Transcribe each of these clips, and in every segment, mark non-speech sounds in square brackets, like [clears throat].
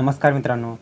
नमस्कार मित्रांनो.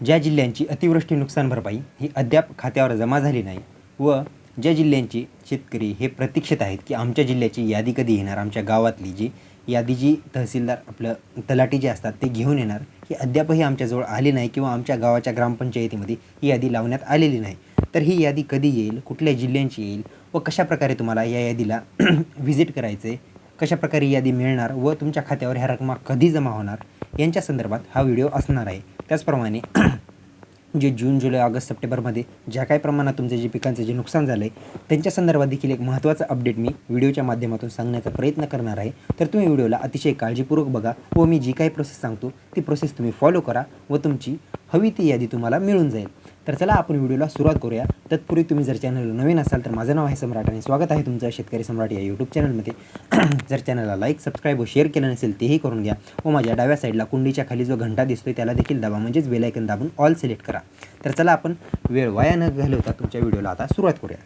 ज्या जिल्ह्यांची अतिवृष्टी नुकसान भरपाई ही अद्याप खात्यावर जमा झाली नाही व ज्या जिल्ह्यांची शेतकरी हे प्रतीक्षित आहेत की आमच्या जिल्ह्याची यादी कधी येणार आमच्या गावातली जी यादी जी तहसीलदार आपलं तलाठी जे असतात ते घेऊन येणार ही अद्यापही आमच्याजवळ आली नाही किंवा आमच्या गावाच्या ग्रामपंचायतीमध्ये ही यादी लावण्यात आलेली नाही. तर ही यादी कधी येईल कुठल्या जिल्ह्यांची येईल व कशाप्रकारे तुम्हाला या यादीला [clears throat] व्हिजिट करायचं आहे कशाप्रकारे यादी मिळणार व तुमच्या खात्यावर ह्या रकमा कधी जमा होणार यांच्या संदर्भात हा व्हिडिओ असणार आहे. त्याचप्रमाणे [clears throat] जे जून जुलै ऑगस्ट सप्टेंबरमध्ये ज्या काही प्रमाणात तुमचे जे पिकांचं जे नुकसान झालं आहे त्यांच्या संदर्भात देखील एक महत्त्वाचा अपडेट मी व्हिडिओच्या माध्यमातून सांगण्याचा प्रयत्न करणार आहे. तर तुम्ही व्हिडिओला अतिशय काळजीपूर्वक बघा व मी जी काही प्रोसेस सांगतो ती प्रोसेस तुम्ही फॉलो करा व तुमची हवी ती यादी तुम्हाला मिळून जाईल. तर चला आपण व्हिडिओला सुरुवात करूया. तत्पूर्वी तुम्ही जर चॅनल नवीन असाल तर माझं नाव आहे सम्राट आणि स्वागत आहे तुमचं शेतकरी सम्राट या यूट्यूब चॅनलमध्ये [clears throat] जर चॅनलला लाईक सबस्क्राईब व शेअर केलं नसेल तेही करून घ्या व माझ्या डाव्या साईडला कुंडीच्या खाली जो घंटा दिसतोय त्याला देखील दाबा म्हणजेच बेलायकन दाबून ऑल सिलेक्ट करा. तर चला आपण वेळ वाया न घालवता तुमच्या व्हिडिओला आता सुरुवात करूया.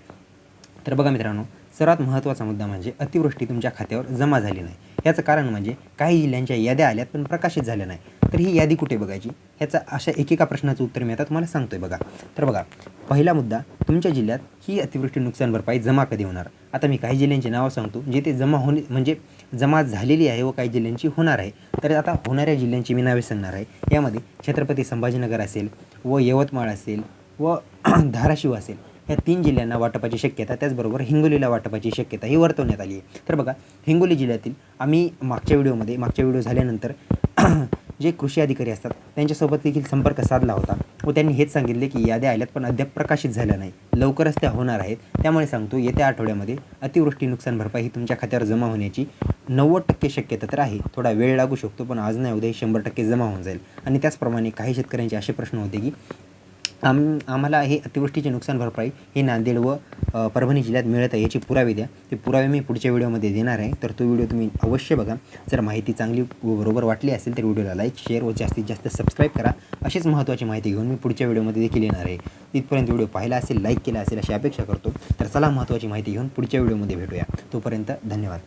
तर बघा मित्रांनो सर्वात महत्त्वाचा मुद्दा म्हणजे अतिवृष्टी तुमच्या खात्यावर जमा झाली नाही. याचं कारण म्हणजे काही जिल्ह्यांच्या याद्या आल्यात पण प्रकाशित झाल्या नाही. तर ही यादी कुठे बघायची? ह्याचा अशा एकेका प्रश्नाचं उत्तर मी आता तुम्हाला सांगतोय बघा. तर बघा पहिला मुद्दा तुमच्या जिल्ह्यात ही अतिवृष्टी नुकसान भरपाई जमा कधी होणार? आता मी काही जिल्ह्यांची नावं सांगतो जिथे जमा होणे म्हणजे जमा झालेली आहे व काही जिल्ह्यांची होणार आहे. तर आता होणाऱ्या जिल्ह्यांची मी नावे सांगणार आहे. यामध्ये छत्रपती संभाजीनगर असेल व यवतमाळ असेल व [clears throat] धाराशिव असेल. या तीन जिल्ह्यांना वाटपाची शक्यता त्याचबरोबर हिंगोलीला वाटपाची शक्यता ही वर्तवण्यात आली आहे. तर बघा हिंगोली जिल्ह्यातील आम्ही मागच्या व्हिडिओमध्ये मागच्या व्हिडिओ झाल्यानंतर [clears throat] जे कृषी अधिकारी असतात त्यांच्यासोबत देखील संपर्क साधला होता व त्यांनी हेच सांगितले की याद्या आल्यात पण अद्याप प्रकाशित झाल्या नाही. लवकरच त्या होणार आहेत. त्यामुळे सांगतो येत्या आठवड्यामध्ये अतिवृष्टी नुकसान भरपाई ही तुमच्या खात्यावर जमा होण्याची नव्वद टक्के शक्यता तर आहे. थोडा वेळ लागू शकतो पण आज नाही उद्या शंभर टक्के जमा होऊन जाईल. आणि त्याचप्रमाणे काही शेतकऱ्यांचे असे प्रश्न होते की आम आम्हाला हे अतिवृष्टीचे नुकसान भरपाई हे नांदेड व परभणी जिल्ह्यात मिळत आहे याची पुरावे द्या. ते पुरावे मी पुढच्या व्हिडिओमध्ये देणार आहे. तर तो व्हिडिओ तुम्ही अवश्य बघा. जर माहिती चांगली व बरोबर वाटली असेल तर व्हिडिओला लाईक शेअर व जास्तीत जास्त सबस्क्राईब करा. अशीच महत्त्वाची माहिती घेऊन मी पुढच्या व्हिडिओमध्ये देखील येणार आहे. तिथपर्यंत व्हिडिओ पाहिला असेल लाईक केला असेल अशी अपेक्षा करतो. तर चला महत्त्वाची माहिती घेऊन पुढच्या व्हिडिओमध्ये भेटूया. तोपर्यंत धन्यवाद.